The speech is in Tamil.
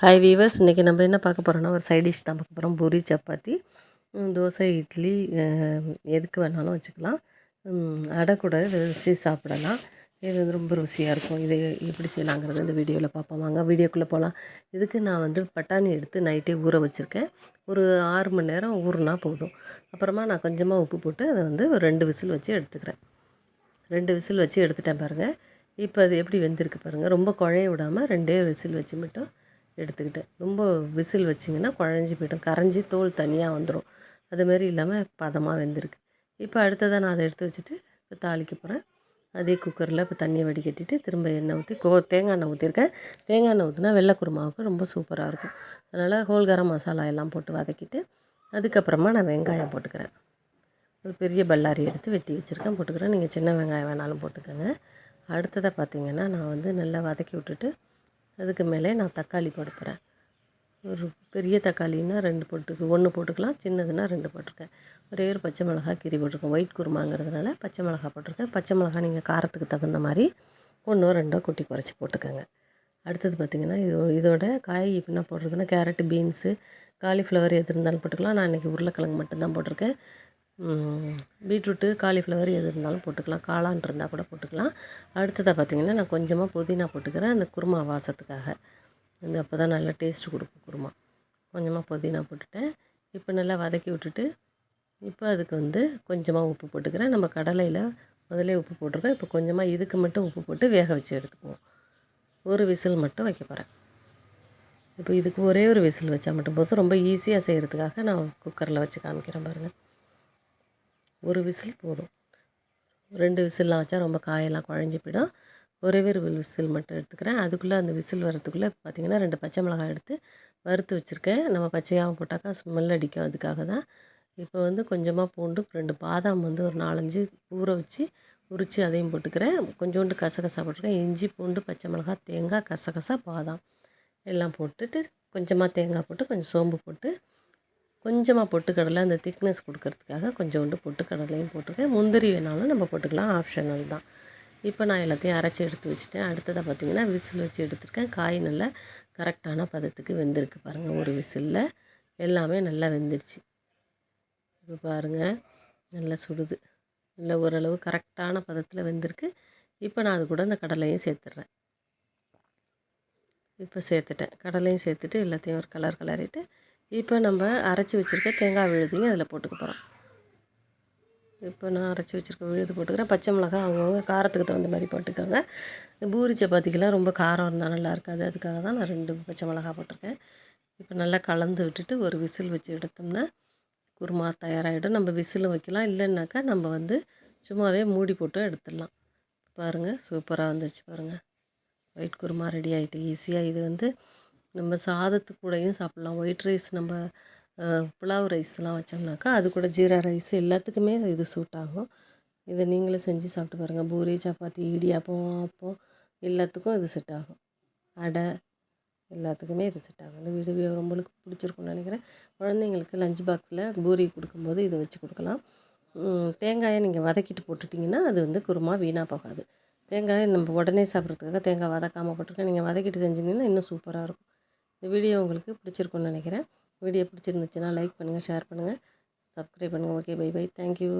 ஹாய் வீவர்ஸ் இன்றைக்கி நம்ம என்ன பார்க்க போகிறோன்னா ஒரு சைட் டிஷ் தான் பார்க்க போகிறோம் பூரி சப்பாத்தி தோசை இட்லி எதுக்கு வேணாலும் வச்சுக்கலாம். அடை கூட இதை வச்சு சாப்பிடலாம். இது வந்து ரொம்ப ருசியாக இருக்கும். இது எப்படி செய்யலாங்கிறது இந்த வீடியோவில் பார்ப்போம். வாங்க வீடியோக்குள்ளே போகலாம் இதுக்கு நான் வந்து பட்டாணி எடுத்து நைட்டே ஊற வச்சுருக்கேன். ஒரு ஆறு மணி நேரம் ஊறுனா போதும். அப்புறமா நான் கொஞ்சமாக உப்பு போட்டு அதை வந்து ஒரு ரெண்டு விசில் வச்சு எடுத்துக்கிறேன். ரெண்டு விசில் வச்சு எடுத்துட்டேன் பாருங்கள் இப்போ அது எப்படி வெந்திருக்கு பாருங்கள் ரொம்ப குழைய விடாமல் ரெண்டே விசில் வச்சு மட்டும் எடுத்துக்கிட்டு. ரொம்ப விசில் வச்சிங்கன்னா குழஞ்சி போய்டும். கரைஞ்சி தோல் தனியாக வந்துடும் அதுமாரி இல்லாமல் பதமாக வெந்திருக்கு. இப்போ அடுத்ததாக நான் அதை எடுத்து வச்சுட்டு இப்போ தாளிக்க போகிறேன் அதே குக்கரில் இப்போ தண்ணியை வடிகட்டிட்டு திரும்ப எண்ணெய் ஊற்றி கோ தேங்காய் எண்ணெய் ஊற்றிருக்கேன் தேங்காய் எண்ணெய் ஊற்றினா வெள்ளை குருமாவுக்கு ரொம்ப சூப்பராக இருக்கும். அதனால் ஹோல் கரம் மசாலா எல்லாம் போட்டு வதக்கிட்டு அதுக்கப்புறமா நான் வெங்காயம் போட்டுக்கிறேன். ஒரு பெரிய பல்லாரி எடுத்து வெட்டி வச்சுருக்கேன் போட்டுக்கிறேன். நீங்கள் சின்ன வெங்காயம் வேணாலும் போட்டுக்கோங்க. அடுத்ததாக பார்த்திங்கன்னா நான் வந்து நல்லா வதக்கி விட்டுட்டு அதுக்கு மேலே நான் தக்காளி போட போகிறேன் ஒரு பெரிய தக்காளின்னா ரெண்டு போட்டுக்கு ஒன்று போட்டுக்கலாம் சின்னதுன்னா ரெண்டு போட்டிருக்கேன். ஒரே ஒரு பச்சை மிளகாய் கீரி போட்டிருக்கேன். ஒயிட் குருமாங்கிறதுனால பச்சை மிளகாய் போட்டிருக்கேன். பச்சை மிளகாய் நீங்கள் காரத்துக்கு தகுந்த மாதிரி ஒன்றோ ரெண்டோ குட்டி குறைச்சி போட்டுக்கோங்க. அடுத்தது பார்த்திங்கன்னா இது இதோட காய் என்ன போடுறதுன்னா கேரட்டு பீன்ஸு காலிஃப்ளவர் எது இருந்தாலும் போட்டுக்கலாம். நான் இன்றைக்கி உருளைக்கிழங்கு மட்டும்தான் போட்டிருக்கேன். பீட்ரூட்டு காலிஃப்ளவர் எது இருந்தாலும் போட்டுக்கலாம். காளான் இருந்தால் கூட போட்டுக்கலாம். அடுத்ததாக பார்த்திங்கன்னா நான் கொஞ்சமாக புதினா போட்டுக்கிறேன். அந்த குருமா வாசத்துக்காக. இந்த அப்போ தான் நல்லா டேஸ்ட்டு கொடுக்கும் குருமா. கொஞ்சமாக புதினா போட்டுட்டேன். இப்போ நல்லா வதக்கி விட்டுட்டு இப்போ அதுக்கு வந்து கொஞ்சமாக உப்பு போட்டுக்கிறேன். நம்ம கடலையில் முதலே உப்பு போட்டிருக்கோம். இப்போ கொஞ்சமாக இதுக்கு மட்டும் உப்பு போட்டு வேக வச்சு எடுத்துக்குவோம். ஒரு விசில் மட்டும் வைக்க போகிறேன் இப்போ இதுக்கு ஒரே ஒரு விசில் வச்சா மட்டும் போதும். ரொம்ப ஈஸியாக செய்கிறதுக்காக நான் குக்கரில் வச்சு காமிக்கிறேன் பாருங்கள் ஒரு விசில் போதும். ரெண்டு விசில்லாம் வச்சா ரொம்ப காயெல்லாம் குழஞ்சி போயிடும். ஒரே ஒரு விசில் மட்டும் எடுத்துக்கிறேன். அதுக்குள்ளே அந்த விசில் வரத்துக்குள்ளே பார்த்திங்கன்னா ரெண்டு பச்சை மிளகாய் எடுத்து வறுத்து வச்சுருக்கேன். நம்ம பச்சையாகவும் போட்டாக்கா ஸ்மெல் அடிக்கும். அதுக்காக தான். இப்போ வந்து கொஞ்சமாக பூண்டு ரெண்டு பாதாம் வந்து ஒரு நாலஞ்சு ஊற வச்சு உரித்து அதையும் போட்டுக்கிறேன். கொஞ்சோண்டு கசகசா போட்டிருக்கேன் இஞ்சி பூண்டு பச்சை மிளகாய் தேங்காய் கசகசா பாதாம் எல்லாம் போட்டுட்டு கொஞ்சமாக தேங்காய் போட்டு கொஞ்சம் சோம்பு போட்டு கொஞ்சமாக பொட்டுக்கடலை அந்த திக்னஸ் கொடுக்கறதுக்காக கொஞ்சோண்டு பொட்டுக்கடலையும் போட்டிருக்கேன். முந்திரி வேணாலும் நம்ம போட்டுக்கலாம். ஆப்ஷனல் தான். இப்போ நான் எல்லாத்தையும் அரைச்சி எடுத்து வச்சுட்டேன். அடுத்ததாக பார்த்தீங்கன்னா விசில் வச்சு எடுத்துருக்கேன். காய் நல்லா கரெக்டான பதத்துக்கு வெந்திருக்கு பாருங்கள் ஒரு விசிலில் எல்லாமே நல்லா வெந்துருச்சு. இப்போ பாருங்கள் நல்லா சுடுது. நல்லா ஓரளவு கரெக்டான பதத்தில் வெந்திருக்கு. இப்போ நான் அது கூட அந்த கடலையும் சேர்த்துட்றேன் இப்போ சேர்த்துட்டேன். கடலையும் சேர்த்துட்டு எல்லாத்தையும் ஒரு கலர் கலரிட்டு இப்போ நம்ம அரைச்சி வச்சுருக்க தேங்காய் விழுதையும் அதில் போட்டுக்க போகிறோம். இப்போ நான் அரைச்சி வச்சுருக்க விழுது போட்டுக்கிறேன். பச்சை மிளகாய் அவங்கவுங்க காரத்துக்கு தகுந்த மாதிரி போட்டுக்கோங்க. பூரி சப்பாத்திக்கெலாம் ரொம்ப காரம் இருந்தால் நல்லா இருக்காது. அதுக்காக தான் நான் ரெண்டு பச்சை மிளகாய் போட்டிருக்கேன். இப்போ நல்லா கலந்து விட்டுட்டு ஒரு விசில் வச்சு எடுத்தோம்னா குருமா தயாராகிடும். நம்ம விசிலும் வைக்கலாம். இல்லைன்னாக்கா நம்ம வந்து சும்மாவே மூடி போட்டு எடுத்துடலாம். பாருங்கள் சூப்பராக வந்துடுச்சு பாருங்கள் ஒயிட் குருமா ரெடி ஆகிட்டு ஈஸியாக இது வந்து நம்ம சாதத்து கூடயும் சாப்பிட்லாம். ஒயிட் ரைஸ் நம்ம புலாவ் ரைஸ்லாம் வச்சோம்னாக்கா அது கூட ஜீரா ரைஸ் எல்லாத்துக்குமே இது சூட் ஆகும். இதை நீங்களும் செஞ்சு சாப்பிட்டு பாருங்கள் பூரி சப்பாத்தி இடியாப்பம் ஆப்பம் எல்லாத்துக்கும் இது செட் ஆகும். அடை எல்லாத்துக்குமே இது செட் ஆகும். இந்த வீடியோ உங்களுக்கு பிடிச்சிருக்கும்னு நினைக்கிறேன். குழந்தைங்களுக்கு லஞ்ச் பாக்ஸில் பூரி கொடுக்கும்போது இதை வச்சு கொடுக்கலாம். தேங்காயை நீங்கள் வதக்கிட்டு போட்டுட்டிங்கன்னா அது வந்து குருமா வீணாக போகாது. தேங்காயை நம்ம உடனே சாப்பிட்றதுக்காக தேங்காய் வதக்காமல் போட்டிருக்கேன். நீங்கள் வதக்கிட்டு செஞ்சிங்கன்னா இன்னும் சூப்பராக இருக்கும். இந்த வீடியோ உங்களுக்கு பிடிச்சிருக்குன்னு நினைக்கிறேன். வீடியோ பிடிச்சிருந்துச்சுன்னா லைக் பண்ணுங்கள் ஷேர் பண்ணுங்கள் சப்ஸ்கிரைப் பண்ணுங்கள் ஓகே பை பை தேங்க்யூ